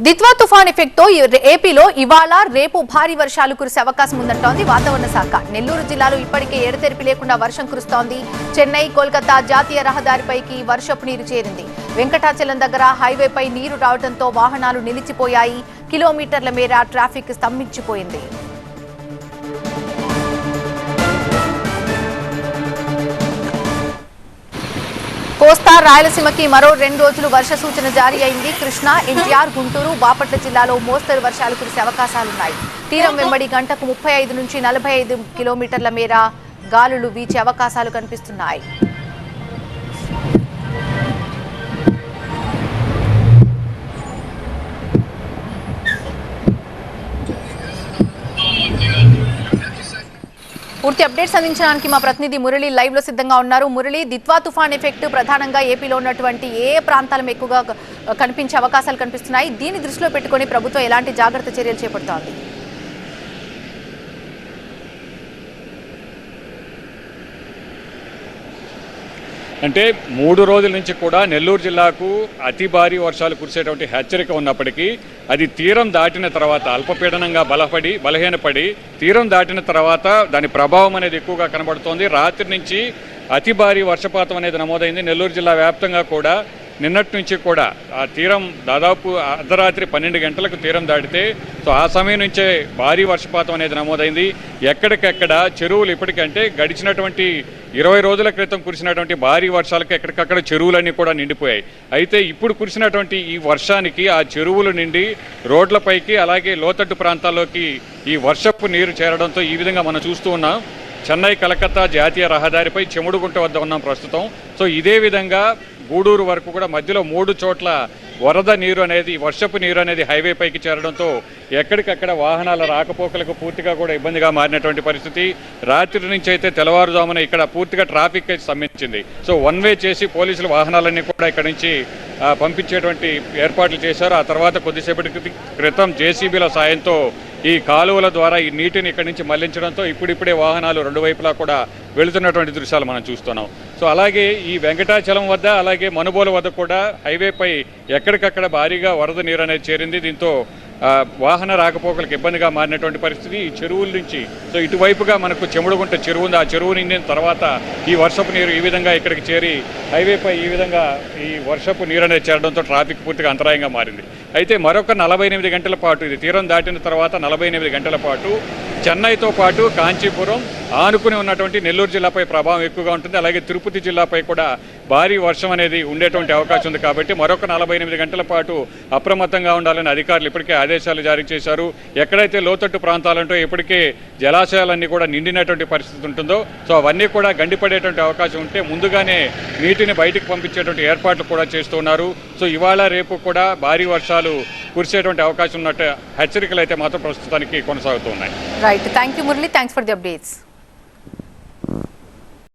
దిత్వా తుఫాన్ ఎఫెక్ట్తో ఏపీలో ఇవాళ రేపు భారీ వర్షాలు కురిసే అవకాశం ఉందంటోంది వాతావరణ శాఖ. నెల్లూరు జిల్లాలో ఇప్పటికే ఎడతెరిపి లేకుండా వర్షం కురుస్తోంది. చెన్నై కోల్కతా జాతీయ రహదారిపైకి వర్షపు నీరు చేరింది. వెంకటాచలం దగ్గర హైవేపై నీరు రావడంతో వాహనాలు నిలిచిపోయాయి. కిలోమీటర్ల మేర ట్రాఫిక్ స్తంభించిపోయింది. కోస్తా రాయలసీమకి మరో రెండు రోజులు వర్ష సూచన జారీ అయింది. కృష్ణా ఎన్టీఆర్ గుంటూరు బాపట్ల జిల్లాలో మోస్తరు వర్షాలు కురిసే అవకాశాలున్నాయి. తీరం వెంబడి గంటకు ముప్పై ఐదు నుంచి నలభై ఐదు కిలోమీటర్ల మేర గాలులు వీచే అవకాశాలు కనిపిస్తున్నాయి. పూర్తి అప్డేట్స్ అందించడానికి మా ప్రతినిధి మురళి లైవ్లో సిద్ధంగా ఉన్నారు. మురళి దిత్వా తుఫాన్ ఎఫెక్ట్ ప్రధానంగా ఏపీలో ఉన్నటువంటి ఏ ప్రాంతాలను ప్రాంతాలం ఎక్కువగా కనిపించే అవకాశాలు కనిపిస్తున్నాయి? దీన్ని దృష్టిలో పెట్టుకుని ప్రభుత్వం ఎలాంటి జాగ్రత్త చర్యలు చేపడుతోంది? అంటే మూడు రోజుల నుంచి కూడా నెల్లూరు జిల్లాకు అతి భారీ వర్షాలు కురిసేటువంటి హెచ్చరిక ఉన్నప్పటికీ అది తీరం దాటిన తర్వాత అల్పపీడనంగా బలపడి బలహీనపడి తీరం దాటిన తర్వాత దాని ప్రభావం అనేది ఎక్కువగా కనబడుతోంది. రాత్రి నుంచి అతి భారీ వర్షపాతం అనేది నమోదైంది. నెల్లూరు జిల్లా వ్యాప్తంగా కూడా నిన్నటి నుంచి కూడా ఆ తీరం దాదాపు అర్ధరాత్రి పన్నెండు గంటలకు తీరం దాటితే సో ఆ సమయం నుంచే భారీ వర్షపాతం అనేది నమోదైంది. ఎక్కడికెక్కడ చెరువులు ఇప్పటికంటే గడిచినటువంటి ఇరవై రోజుల క్రితం కురిసినటువంటి భారీ వర్షాలకు ఎక్కడికక్కడ చెరువులన్నీ కూడా నిండిపోయాయి. అయితే ఇప్పుడు కురిసినటువంటి ఈ వర్షానికి ఆ చెరువులు నిండి రోడ్లపైకి అలాగే లోతట్టు ప్రాంతాల్లోకి ఈ వర్షపు నీరు చేరడంతో ఈ విధంగా మనం చూస్తూ ఉన్నాం. చెన్నై కలకత్తా జాతీయ రహదారిపై చెముడుగుంట వద్ద ఉన్నాం ప్రస్తుతం. సో ఇదే విధంగా గూడూరు వరకు కూడా మధ్యలో మూడు చోట్ల వరద నీరు అనేది వర్షపు నీరు అనేది హైవే పైకి చేరడంతో ఎక్కడికక్కడ వాహనాల రాకపోకలకు పూర్తిగా కూడా ఇబ్బందిగా మారినటువంటి పరిస్థితి. రాత్రి నుంచి అయితే తెల్లవారుజామున ఇక్కడ పూర్తిగా ట్రాఫిక్ అయితే స్తంభించింది. సో వన్ వే చేసి పోలీసులు వాహనాలన్నీ కూడా ఇక్కడ నుంచి పంపించేటువంటి ఏర్పాట్లు చేశారు. ఆ తర్వాత కొద్దిసేపటి క్రితం జేసీబీల సాయంతో ఈ కాలువల ద్వారా ఈ నీటిని ఇక్కడి నుంచి మళ్ళించడంతో ఇప్పుడిప్పుడే వాహనాలు రెండు వైపులా కూడా వెళుతున్నటువంటి దృశ్యాలు మనం చూస్తున్నాం. సో అలాగే ఈ వెంకటాచలం వద్ద అలాగే మనుబోలు వద్ద కూడా హైవేపై ఎక్కడికక్కడ భారీగా వరద నీరు అనేది చేరింది. దీంతో వాహన రాకపోకలకు ఇబ్బందిగా మారినటువంటి పరిస్థితి ఈ చెరువుల నుంచి. సో ఇటువైపుగా మనకు చెముడుగుంట చెరువు ఉంది. ఆ చెరువు నిండిన తర్వాత ఈ వర్షపు నీరు ఈ విధంగా ఇక్కడికి చేరి హైవేపై ఈ విధంగా ఈ వర్షపు నీరు అనేది చేరడంతో ట్రాఫిక్ పూర్తిగా అంతరాయంగా మారింది. అయితే మరొక నలభై ఎనిమిది గంటల పాటు ఇది తీరం దాటిన తర్వాత నలభై ఎనిమిది గంటల పాటు చెన్నైతో పాటు కాంచీపురం ఆనుకుని ఉన్నటువంటి నెల్లూరు జిల్లాపై ప్రభావం ఎక్కువగా ఉంటుంది. అలాగే తిరుపతి జిల్లాపై కూడా భారీ వర్షం అనేది ఉండేటువంటి అవకాశం ఉంది కాబట్టి మరొక నలభై ఎనిమిది గంటల పాటు అప్రమత్తంగా ఉండాలని అధికారులు ఇప్పటికే ఆదేశాలు జారీ చేశారు. ఎక్కడైతే లోతట్టు ప్రాంతాలంటో ఇప్పటికే జలాశయాలన్నీ కూడా నిండినటువంటి పరిస్థితి ఉంటుందో సో అవన్నీ కూడా గండిపడేటువంటి అవకాశం ఉంటే ముందుగానే నీటిని బయటికి పంపించేటువంటి ఏర్పాట్లు కూడా చేస్తున్నారు సో ఇవాళ రేపు కూడా భారీ వర్షాలు కురిసేటువంటి అవకాశం ఉన్నట్టు హెచ్చరికలు అయితే మాత్రం ప్రస్తుతానికి కొనసాగుతున్నాయి right thank you Murali thanks for the updates